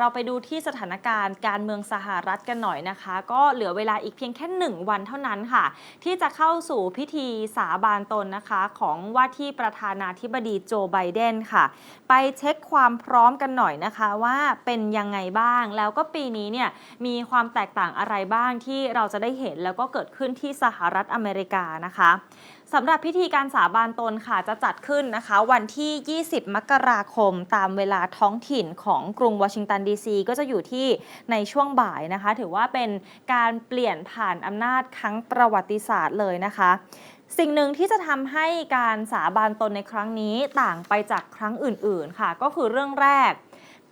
เราไปดูที่สถานการณ์การเมืองสหรัฐกันหน่อยนะคะ ก็เหลือเวลาอีกเพียงแค่หนึ่งวันเท่านั้นค่ะ ที่จะเข้าสู่พิธีสาบานตนนะคะ ของว่าที่ประธานาธิบดีโจไบเดนค่ะ ไปเช็คความพร้อมกันหน่อยนะคะว่าเป็นยังไงบ้าง แล้วก็ปีนี้เนี่ยมีความแตกต่างอะไรบ้างที่เราจะได้เห็นแล้วก็เกิดขึ้นที่สหรัฐอเมริกานะคะ สำหรับพิธีการสาบานตนค่ะจะจัดขึ้นนะคะ วันที่ 20 มกราคม ตามเวลาท้องถิ่นของกรุงวอชิงตันดีซีก็จะอยู่ที่ในช่วงบ่ายนะคะ ถือว่าเป็นการเปลี่ยนผ่านอำนาจครั้งประวัติศาสตร์เลยนะคะสิ่งหนึ่งที่จะทำให้การสาบานตนในครั้งนี้ต่างไปจากครั้งอื่น ๆ ค่ะ ก็คือเรื่องแรก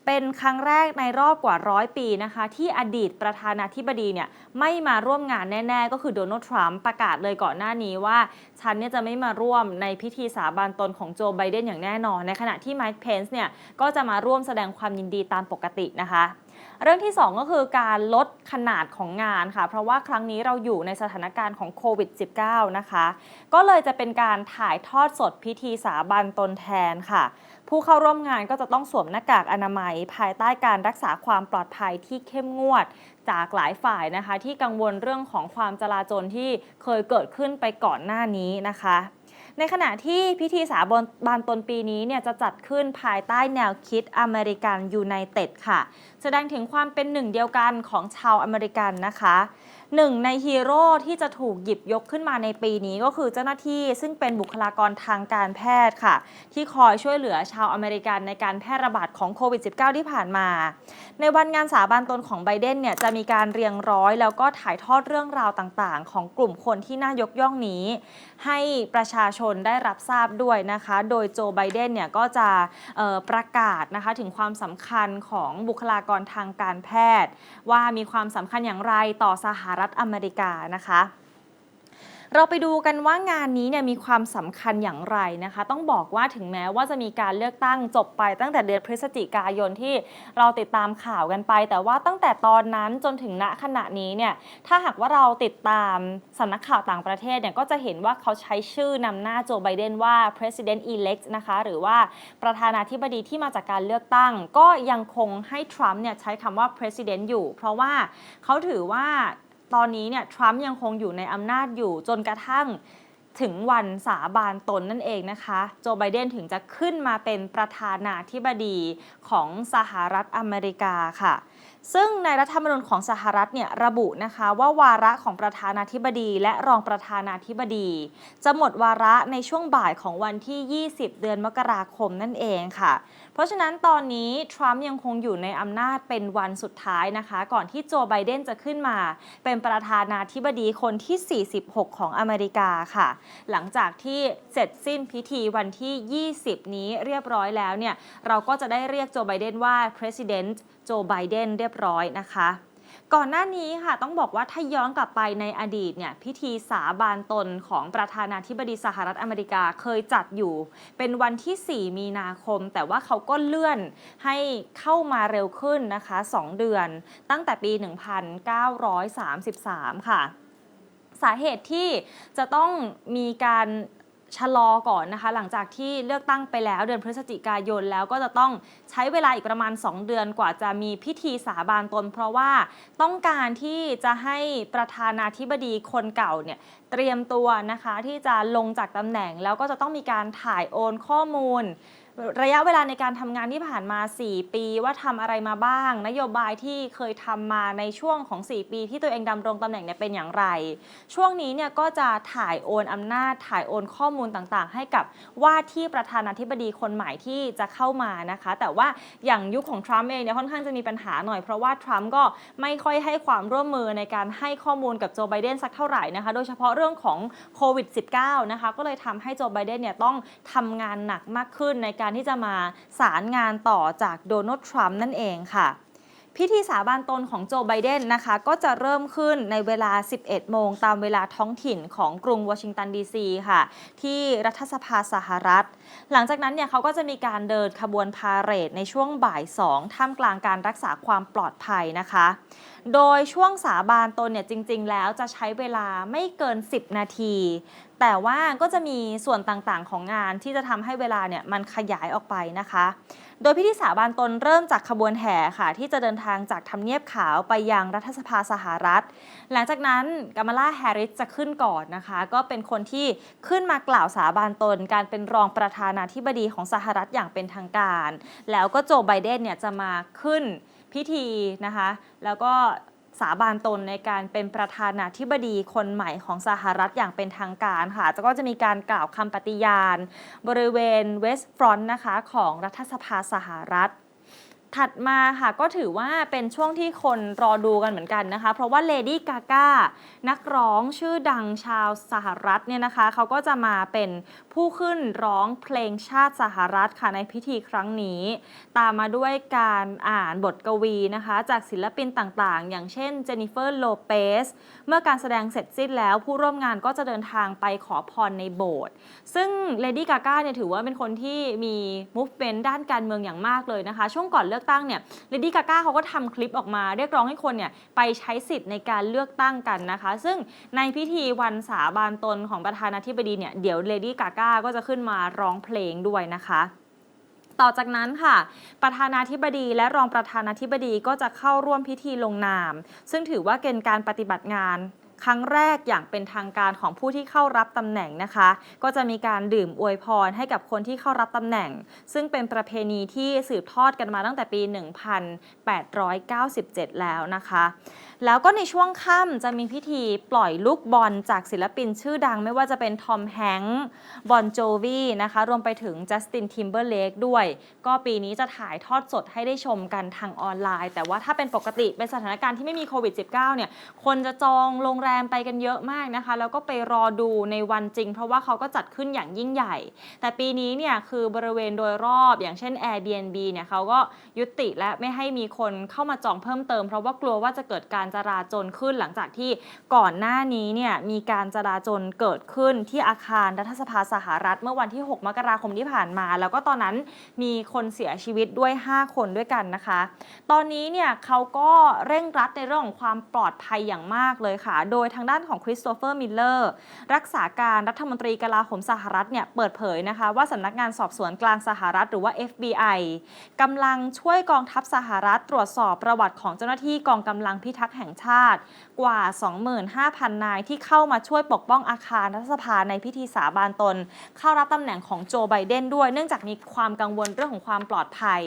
เป็นครั้งแรกในรอบกว่าร้อยปีนะคะ ที่อดีตประธานาธิบดีเนี่ยไม่มาร่วมงานแน่ ๆ ก็คือโดนัลด์ทรัมป์ประกาศเลยก่อนหน้านี้ว่า ฉันเนี่ยจะไม่มาร่วมในพิธีสาบานตนของโจไบเดนอย่างแน่นอน ในขณะที่ไมค์เพนส์เนี่ยก็จะมาร่วมแสดงความยินดีตามปกตินะคะ เรื่องที่ 2 ก็คือการลดขนาดของงานค่ะ เพราะว่าครั้งนี้เราอยู่ในสถานการณ์ของโควิด -19 นะคะ ก็เลยจะเป็นการถ่ายทอดสดพิธีสาบานตนแทนค่ะ ผู้เข้าร่วมงานก็จะต้องสวมหน้ากากอนามัย ภายใต้การรักษาความปลอดภัยที่เข้มงวดจากหลายฝ่ายนะคะ ที่กังวลเรื่องของความจลาจลที่เคยเกิดขึ้นไปก่อนหน้านี้นะคะ ในขณะที่พิธีสาบานตนปีนี้เนี่ยจะจัดขึ้นภายใต้แนวคิดอเมริกันยูไนเต็ดค่ะ แสดงถึงความเป็นหนึ่งเดียวกันของชาวอเมริกันนะคะหนึ่งในฮีโร่ที่จะถูกหยิบยกขึ้นมาในปีนี้ก็คือเจ้าหน้าที่ซึ่งเป็นบุคลากรทางการแพทย์ค่ะ ที่คอยช่วยเหลือชาวอเมริกันในการแพร่ระบาดของโควิด -19 ที่ผ่านมา ในวันงานสาบานตนของไบเดนเนี่ยจะมีการเรียงร้อยแล้วก็ถ่ายทอดเรื่องราวต่างๆ ของกลุ่มคนที่น่ายกย่องนี้ ให้ประชาชนได้รับทราบด้วยนะคะ โดยโจไบเดนเนี่ยก็จะประกาศนะคะถึงความสำคัญของบุคลากรทางการแพทย์ ว่ามีความสำคัญอย่างไรต่อสหรัฐอเมริกานะคะ เราไปดูกันว่างานนี้เนี่ยมีความสำคัญอย่างไรนะคะ ต้องบอกว่าถึงแม้ว่าจะมีการเลือกตั้งจบไปตั้งแต่เดือนพฤศจิกายนที่เราติดตามข่าวกันไป แต่ว่าตั้งแต่ตอนนั้นจนถึงณขณะนี้เนี่ยถ้าหากว่าเราติดตามสำนักข่าวต่างประเทศเนี่ยก็จะเห็นว่าเขาใช้ชื่อนำหน้าโจไบเดนว่า president elect นะคะหรือว่าประธานาธิบดีที่มาจากการเลือกตั้ง ก็ยังคงให้ทรัมป์เนี่ยใช้คำว่า president อยู่ เพราะว่าเขาถือว่า ตอนนี้เนี่ยทรัมป์ยังคงอยู่ในอำนาจอยู่จนกระทั่งถึงวันสาบานตนนั่นเองนะคะ โจไบเดนถึงจะขึ้นมาเป็นประธานาธิบดีของสหรัฐอเมริกาค่ะ ซึ่งในรัฐธรรมนูญของสหรัฐเนี่ยระบุนะคะว่าวาระของประธานาธิบดี และรองประธานาธิบดี จะหมดวาระในช่วงบ่ายของวันที่ 20 เดือนมกราคมนั่นเองค่ะ เพราะฉะนั้นตอนนี้ทรัมป์ยังคงอยู่ในอำนาจเป็นวันสุดท้ายนะคะ ก่อนที่โจไบเดนจะขึ้นมา เป็นประธานาธิบดีคนที่ 46 ของอเมริกาค่ะ หลังจากที่เสร็จสิ้นพิธีวันที่ 20 นี้เรียบร้อยแล้วเนี่ยเราก็จะได้เรียกโจไบเดนว่า President โจไบเดนเรียบร้อยนะคะ ก่อนหน้านี้ค่ะต้องบอกว่าถ้าย้อนกลับไปในอดีตเนี่ยพิธีสาบานตนของประธานาธิบดีสหรัฐอเมริกาเคยจัดอยู่ เป็นวันที่ 4 มีนาคม แต่ว่าเขาก็เลื่อนให้เข้ามาเร็วขึ้นนะคะ 2 เดือนตั้งแต่ปี 1933 ค่ะสาเหตุที่จะต้องมีการ ชะลอก่อนนะคะ หลังจากที่เลือกตั้งไปแล้วเดือนพฤศจิกายนแล้วก็จะต้องใช้เวลาอีกประมาณ 2 เดือนกว่าจะมีพิธีสาบานตน เพราะว่าต้องการที่จะให้ประธานาธิบดีคนเก่าเนี่ยเตรียมตัวนะคะที่จะลงจากตำแหน่งแล้วก็จะต้องมีการถ่ายโอนข้อมูล ระยะเวลาในการทำงานที่ผ่านมา 4 ปีว่าทำอะไรมาบ้าง นโยบายที่เคยทำมาในช่วงของ 4 ปี ที่ตัวเองดำรงตำแหน่งเนี่ยเป็นอย่างไร ช่วงนี้เนี่ยก็จะถ่ายโอนอำนาจ ถ่ายโอนข้อมูลต่างๆ ให้กับว่าที่ประธานาธิบดีคนใหม่ที่จะเข้ามานะคะ แต่ว่าอย่างยุคของทรัมป์เองเนี่ยค่อนข้างจะมีปัญหาหน่อยเพราะว่าทรัมป์ก็ไม่ค่อยให้ความร่วมมือในการให้ข้อมูลกับโจไบเดนสักเท่าไหร่นะคะ โดยเฉพาะเรื่องของโควิด -19 นะคะก็เลยทำให้โจไบเดนเนี่ยต้องทำงานหนักมากขึ้นในกการที่จะมาสารงานต่อจากโดนัลด์ทรัมป์นั่นเองค่ะ พิธีสาบานตนของโจไบเดนนะคะ ก็จะเริ่มขึ้นในเวลา 11 โมงตามเวลาท้องถิ่นของกรุงวอชิงตันดีซีค่ะ ที่รัฐสภาสหรัฐ หลังจากนั้นเนี่ยเขาก็จะมีการเดินขบวนพาเหรดในช่วงบ่าย 2 ท่ามกลางการรักษาความปลอดภัยนะคะ โดยช่วงสาบานตนเนี่ยจริง ๆ แล้วจะใช้เวลาไม่เกิน 10 นาที แต่ว่าก็จะมีส่วนต่างๆของงานที่จะทำให้เวลาเนี่ยมันขยายออกไปนะคะ โดยพิธีสาบานตนเริ่มจากขบวนแห่ค่ะ ที่จะเดินทางจากทำเนียบขาวไปยังรัฐสภาสหรัฐ หลังจากนั้นกามาลาแฮร์ริสจะขึ้นก่อนนะคะ ก็เป็นคนที่ขึ้นมากล่าวสาบานตน การเป็นรองประธานาธิบดีของสหรัฐอย่างเป็นทางการ แล้วก็โจไบเดนเนี่ยจะมาขึ้น พิธีนะคะ แล้วก็สาบานตนในการเป็นประธานาธิบดีคนใหม่ของสหรัฐอย่างเป็นทางการค่ะแล้วก็จะมีการกล่าวคำปฏิญาณ บริเวณเวสต์ฟรอนต์นะคะของรัฐสภาสหรัฐ ถัดมาค่ะก็ถือว่าเป็นช่วงที่คนรอดูกันเหมือนกันนะคะ เพราะว่าเลดี้กาก้านักร้องชื่อดังชาวสหรัฐเนี่ยนะคะเขาก็จะมาเป็นผู้ขึ้นร้องเพลงชาติสหรัฐค่ะในพิธีครั้งนี้ ตามมาด้วยการอ่านบทกวีนะคะ จากศิลปินต่างๆ อย่างเช่นเจนิเฟอร์โลเปสเมื่อการแสดงเสร็จสิ้นแล้วผู้ร่วมงานก็จะเดินทางไปขอพรในโบสถ์ซึ่งเลดี้กาก้าเนี่ยถือว่าเป็นคนที่มี movement ด้านการเมืองอย่างมากเลยนะคะ ช่วงก่อนเลือกตั้งเนี่ยเลดี้กาก้าเขาก็ทำคลิปออกมาเรียกร้องให้คนเนี่ยไปใช้สิทธิ์ในการเลือกตั้งกันนะคะ ซึ่งในพิธีวันสาบานตนของประธานาธิบดีเนี่ยเดี๋ยวเลดี้กาก้าก็จะขึ้นมาร้องเพลงด้วยนะคะต่อจากนั้นค่ะ ประธานาธิบดีและรองประธานาธิบดีก็จะเข้าร่วมพิธีลงนาม ซึ่งถือว่าเป็นการปฏิบัติงาน ครั้งแรกอย่างเป็นทางการของผู้ที่เข้ารับตำแหน่งนะคะ ก็จะมีการดื่มอวยพรให้กับคนที่เข้ารับตำแหน่ง ซึ่งเป็นประเพณีที่สืบทอดกันมาตั้งแต่ปี 1897 แล้วนะคะ แล้วก็ในช่วงค่ำจะมีพิธีปล่อยลูกบอลจากศิลปินชื่อดังไม่ว่าจะเป็นทอมแฮงค์บอนโจวีนะคะ รวมไปถึงจัสตินทิมเบอร์เลกด้วย ก็ปีนี้จะถ่ายทอดสดให้ได้ชมกันทางออนไลน์ แต่ว่าถ้าเป็นปกติเป็นสถานการณ์ที่ไม่มีโควิด -19 เนี่ยคนจะจองโรงแรมไปกันเยอะมากนะคะ แล้วก็ไปรอดูในวันจริง เพราะว่าเขาก็จัดขึ้นอย่างยิ่งใหญ่ แต่ปีนี้เนี่ยคือบริเวณโดยรอบอย่างเช่น Airbnb เนี่ยเขาก็ยุติและไม่ให้มีคนเข้ามาจองเพิ่มเติม เพราะว่ากลัวว่าจะเกิดการจราจรขึ้นหลังจากที่ก่อนหน้านี้เนี่ยมีการจราจรเกิดขึ้นที่อาคารรัฐสภาสหรัฐ เมื่อวันที่ 6 มกราคมที่ผ่านมา แล้วก็ตอนนั้นมีคนเสียชีวิตด้วย 5 คนด้วยกันนะคะ ตอนนี้เนี่ยเขาก็เร่งรัดในเรื่องของความปลอดภัยอย่างมากเลยค่ะ โดยยทางด้านของคริสโตเฟอร์มิลเลอร์รักษาการรัฐมนตรีกลาโหมสหรัฐเนี่ยเปิดเผยนะคะว่าสำนักงานสอบสวนกลางสหรัฐหรือว่า FBI กำลังช่วยกองทัพสหรัฐตรวจสอบประวัติของเจ้าหน้าที่กองกำลังพิทักษ์แห่งชาติ กว่า 25,000 นายที่เข้ามาช่วยปกป้องอาคารรัฐสภาในพิธีสาบานตน เข้ารับตำแหน่งของโจไบเดนด้วย เนื่องจากมีความกังวลเรื่องของความปลอดภัย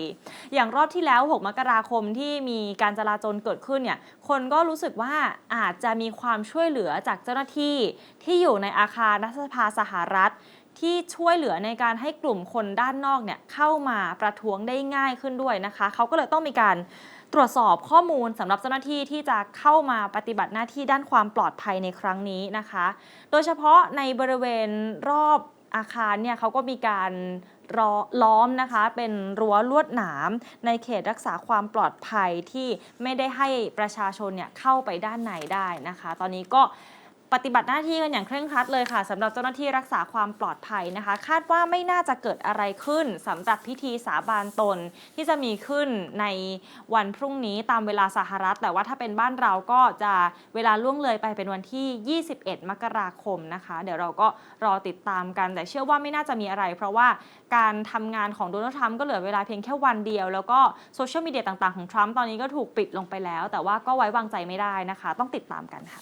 อย่างรอบที่แล้ว 6 มกราคมที่มีการจราจรเกิดขึ้นเนี่ยคนก็รู้สึกว่าอาจจะมีความช่วยเหลือจากเจ้าหน้าที่ที่อยู่ในอาคารรัฐสภาสหรัฐ ที่ช่วยเหลือในการให้กลุ่มคนด้านนอกเนี่ยเข้ามาประท้วงได้ง่ายขึ้นด้วยนะคะเขาก็เลยต้องมีการตรวจสอบข้อมูลสำหรับเจ้าหน้าที่ที่จะเข้ามาปฏิบัติหน้าที่ด้านความปลอดภัยในครั้งนี้นะคะ โดยเฉพาะในบริเวณรอบ อาคารเนี่ยเขาก็มีการล้อมนะคะ เป็นรั้วลวดหนามในเขตรักษาความปลอดภัยที่ไม่ได้ให้ประชาชนเนี่ยเข้าไปด้านในได้นะคะ ตอนนี้ก็ ปฏิบัติหน้าที่กันอย่างเคร่งครัดเลยค่ะสำหรับเจ้าหน้าที่รักษาความปลอดภัยนะคะ คาดว่าไม่น่าจะเกิดอะไรขึ้นสำหรับพิธีสาบานตนที่จะมีขึ้นในวันพรุ่งนี้ตามเวลาสหรัฐ แต่ว่าถ้าเป็นบ้านเราก็จะเวลาล่วงเลยไปเป็นวันที่ 21 มกราคมนะคะ เดี๋ยวเราก็รอติดตามกัน แต่เชื่อว่าไม่น่าจะมีอะไร เพราะว่าการทำงานของโดนัลด์ทรัมป์ก็เหลือเวลาเพียงแค่วันเดียว แล้วก็โซเชียลมีเดียต่างๆของทรัมป์ตอนนี้ก็ถูกปิดลงไปแล้ว แต่ว่าก็ไว้วางใจไม่ได้นะคะ ต้องติดตามกันค่ะ